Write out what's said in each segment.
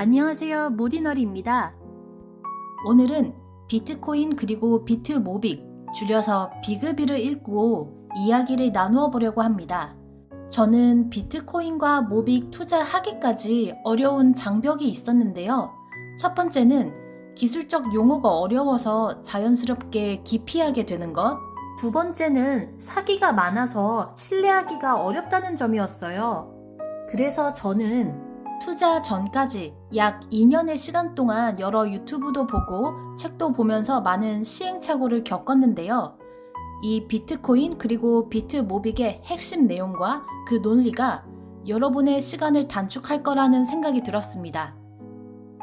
안녕하세요. 모디너리입니다. 오늘은 비트코인 그리고 비트모빅, 줄여서 비그비를 읽고 이야기를 나누어 보려고 합니다. 저는 비트코인과 모빅 투자하기까지 어려운 장벽이 있었는데요. 첫 번째는 기술적 용어가 어려워서 자연스럽게 기피하게 되는 것. 두 번째는 사기가 많아서 신뢰하기가 어렵다는 점이었어요. 그래서 저는 투자 전까지 약 2년의 시간 동안 여러 유튜브도 보고 책도 보면서 많은 시행착오를 겪었는데요. 이 비트코인 그리고 비트모빅의 핵심 내용과 그 논리가 여러분의 시간을 단축할 거라는 생각이 들었습니다.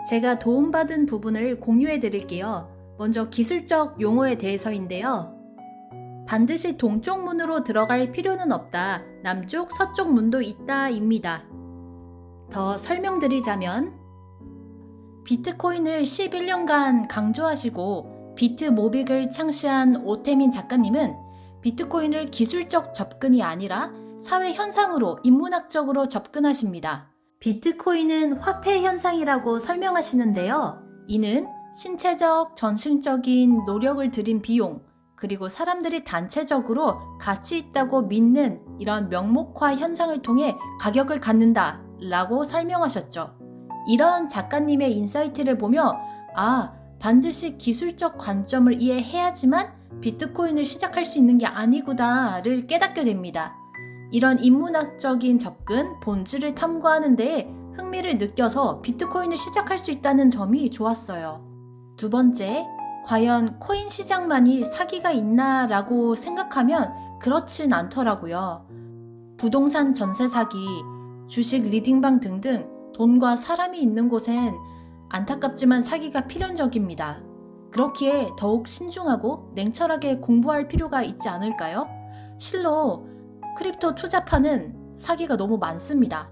제가 도움받은 부분을 공유해 드릴게요. 먼저 기술적 용어에 대해서인데요. 반드시 동쪽 문으로 들어갈 필요는 없다. 남쪽, 서쪽 문도 있다 입니다. 더 설명드리자면 비트코인을 11년간 강조하시고 비트모빅을 창시한 오태민 작가님은 비트코인을 기술적 접근이 아니라 사회 현상으로 인문학적으로 접근하십니다. 비트코인은 화폐 현상이라고 설명하시는데요. 이는 신체적, 전승적인 노력을 들인 비용, 그리고 사람들이 단체적으로 가치 있다고 믿는 이런 명목화 현상을 통해 가격을 갖는다 라고 설명하셨죠. 이런 작가님의 인사이트를 보며 아, 반드시 기술적 관점을 이해해야지만 비트코인을 시작할 수 있는 게 아니구나를 깨닫게 됩니다. 이런 인문학적인 접근, 본질을 탐구하는 데 흥미를 느껴서 비트코인을 시작할 수 있다는 점이 좋았어요. 두 번째, 과연 코인 시장만이 사기가 있나 라고 생각하면 그렇진 않더라고요. 부동산 전세 사기, 주식 리딩방 등등 돈과 사람이 있는 곳엔 안타깝지만 사기가 필연적입니다. 그렇기에 더욱 신중하고 냉철하게 공부할 필요가 있지 않을까요? 실로 크립토 투자파는 사기가 너무 많습니다.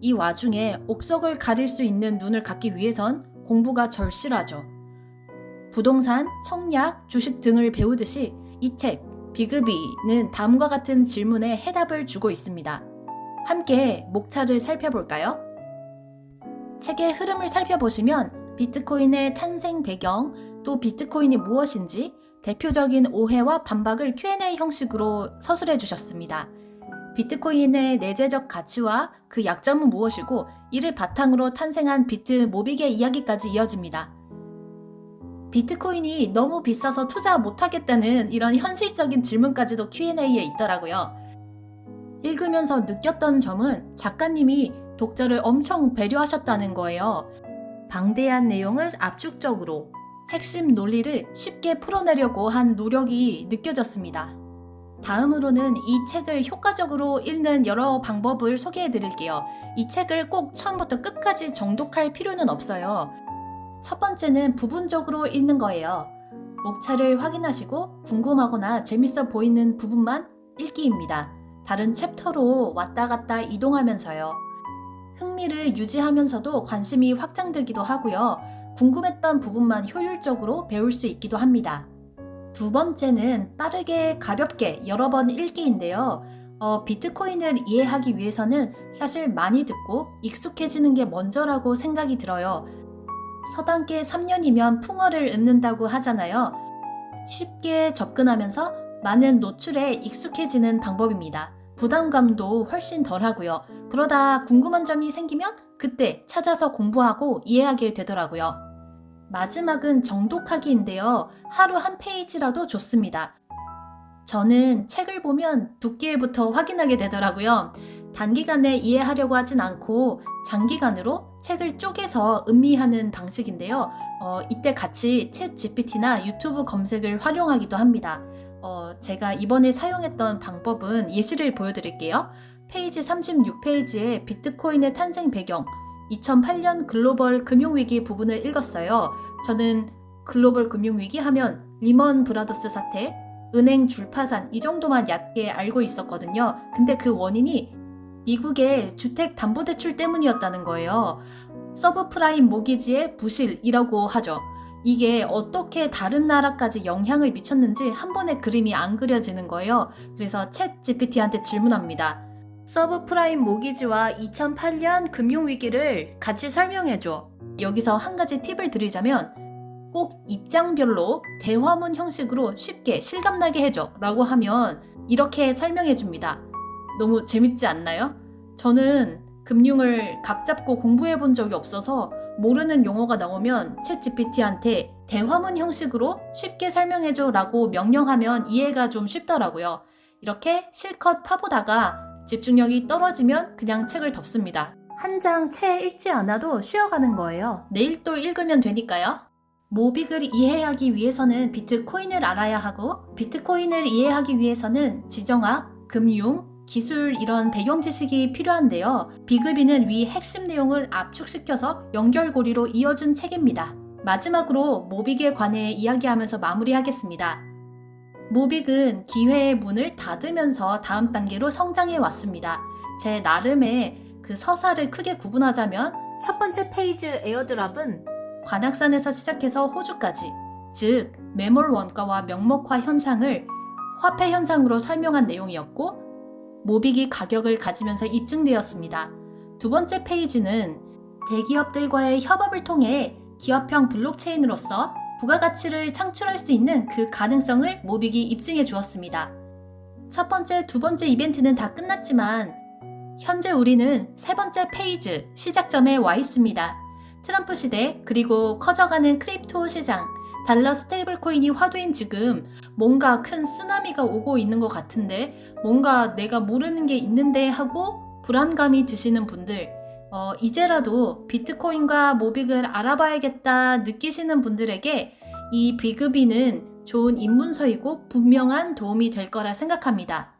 이 와중에 옥석을 가릴 수 있는 눈을 갖기 위해선 공부가 절실하죠. 부동산, 청약, 주식 등을 배우듯이 이 책, 비급이는 다음과 같은 질문에 해답을 주고 있습니다. 함께 목차를 살펴볼까요? 책의 흐름을 살펴보시면 비트코인의 탄생 배경, 또 비트코인이 무엇인지 대표적인 오해와 반박을 Q&A 형식으로 서술해 주셨습니다. 비트코인의 내재적 가치와 그 약점은 무엇이고 이를 바탕으로 탄생한 비트 모빅의 이야기까지 이어집니다. 비트코인이 너무 비싸서 투자 못하겠다는 이런 현실적인 질문까지도 Q&A에 있더라고요. 읽으면서 느꼈던 점은 작가님이 독자를 엄청 배려하셨다는 거예요. 방대한 내용을 압축적으로 핵심 논리를 쉽게 풀어내려고 한 노력이 느껴졌습니다. 다음으로는 이 책을 효과적으로 읽는 여러 방법을 소개해 드릴게요. 이 책을 꼭 처음부터 끝까지 정독할 필요는 없어요. 첫 번째는 부분적으로 읽는 거예요. 목차를 확인하시고 궁금하거나 재밌어 보이는 부분만 읽기입니다. 다른 챕터로 왔다 갔다 이동하면서요. 흥미를 유지하면서도 관심이 확장되기도 하고요. 궁금했던 부분만 효율적으로 배울 수 있기도 합니다. 두 번째는 빠르게 가볍게 여러 번 읽기인데요. 어, 비트코인을 이해하기 위해서는 사실 많이 듣고 익숙해지는 게 먼저라고 생각이 들어요. 서당계 3년이면 풍어를 읊는다고 하잖아요. 쉽게 접근하면서 많은 노출에 익숙해지는 방법입니다. 부담감도 훨씬 덜 하고요. 그러다 궁금한 점이 생기면 그때 찾아서 공부하고 이해하게 되더라고요. 마지막은 정독하기인데요. 하루 한 페이지라도 좋습니다. 저는 책을 보면 두께부터 확인하게 되더라고요. 단기간에 이해하려고 하진 않고 장기간으로 책을 쪼개서 음미하는 방식인데요. 어, 이때 같이 챗 GPT나 유튜브 검색을 활용하기도 합니다. 어, 제가 이번에 사용했던 방법은 예시를 보여드릴게요. 페이지 36페이지에 비트코인의 탄생 배경, 2008년 글로벌 금융위기 부분을 읽었어요. 저는 글로벌 금융위기 하면 리먼 브라더스 사태, 은행 줄파산 이 정도만 얕게 알고 있었거든요. 근데 그 원인이 미국의 주택 담보대출 때문이었다는 거예요. 서브프라임 모기지의 부실이라고 하죠. 이게 어떻게 다른 나라까지 영향을 미쳤는지 한 번에 그림이 안 그려지는 거예요. 그래서 챗 GPT한테 질문합니다. 서브프라임 모기지와 2008년 금융위기를 같이 설명해줘. 여기서 한 가지 팁을 드리자면 꼭 입장별로 대화문 형식으로 쉽게 실감나게 해줘 라고 하면 이렇게 설명해 줍니다. 너무 재밌지 않나요? 저는 금융을 각 잡고 공부해 본 적이 없어서 모르는 용어가 나오면 챗 GPT한테 대화문 형식으로 쉽게 설명해줘 라고 명령하면 이해가 좀 쉽더라고요. 이렇게 실컷 파보다가 집중력이 떨어지면 그냥 책을 덮습니다. 한 장 채 읽지 않아도 쉬어가는 거예요. 내일 또 읽으면 되니까요. 모빅을 이해하기 위해서는 비트코인을 알아야 하고 비트코인을 이해하기 위해서는 지정학, 금융, 기술 이런 배경 지식이 필요한데요. 비급이는 위 핵심 내용을 압축시켜서 연결고리로 이어준 책입니다. 마지막으로 모빅에 관해 이야기하면서 마무리하겠습니다. 모빅은 기회의 문을 닫으면서 다음 단계로 성장해 왔습니다. 제 나름의 그 서사를 크게 구분하자면 첫 번째 페이지 에어드랍은 관악산에서 시작해서 호주까지, 즉 매몰 원가와 명목화 현상을 화폐 현상으로 설명한 내용이었고 모빅이 가격을 가지면서 입증되었습니다. 두 번째 페이지는 대기업들과의 협업을 통해 기업형 블록체인으로서 부가가치를 창출할 수 있는 그 가능성을 모빅이 입증해 주었습니다. 첫 번째, 두 번째 이벤트는 다 끝났지만 현재 우리는 세 번째 페이지 시작점에 와 있습니다. 트럼프 시대 그리고 커져가는 크립토 시장 달러 스테이블 코인이 화두인 지금 뭔가 큰 쓰나미가 오고 있는 것 같은데 뭔가 내가 모르는 게 있는데 하고 불안감이 드시는 분들 어, 이제라도 비트코인과 모빅을 알아봐야겠다 느끼시는 분들에게 이 비급이는 좋은 입문서이고 분명한 도움이 될 거라 생각합니다.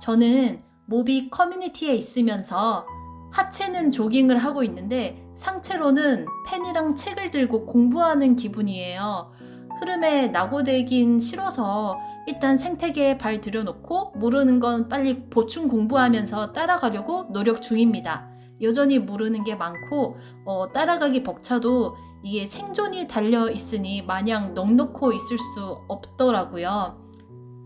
저는 모빅 커뮤니티에 있으면서 하체는 조깅을 하고 있는데 상체로는 펜이랑 책을 들고 공부하는 기분이에요. 흐름에 낙오되긴 싫어서 일단 생태계에 발 들여놓고 모르는 건 빨리 보충 공부하면서 따라가려고 노력 중입니다. 여전히 모르는 게 많고 어, 따라가기 벅차도 이게 생존이 달려 있으니 마냥 넉넉고 있을 수 없더라고요.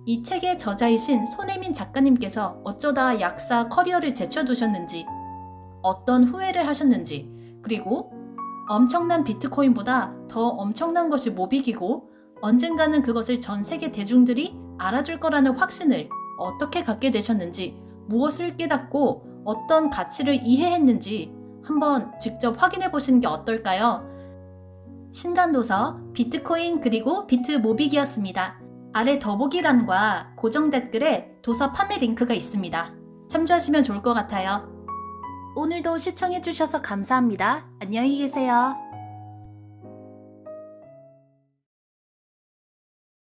이 책의 저자이신 손혜민 작가님께서 어쩌다 약사 커리어를 제쳐두셨는지 어떤 후회를 하셨는지 그리고 엄청난 비트코인보다 더 엄청난 것이 모빅이고 언젠가는 그것을 전 세계 대중들이 알아줄 거라는 확신을 어떻게 갖게 되셨는지 무엇을 깨닫고 어떤 가치를 이해했는지 한번 직접 확인해 보시는 게 어떨까요? 신간도서 비트코인 그리고 비트모빅이었습니다. 아래 더보기란과 고정 댓글에 도서 판매 링크가 있습니다. 참조하시면 좋을 것 같아요. 오늘도 시청해주셔서 감사합니다. 안녕히 계세요.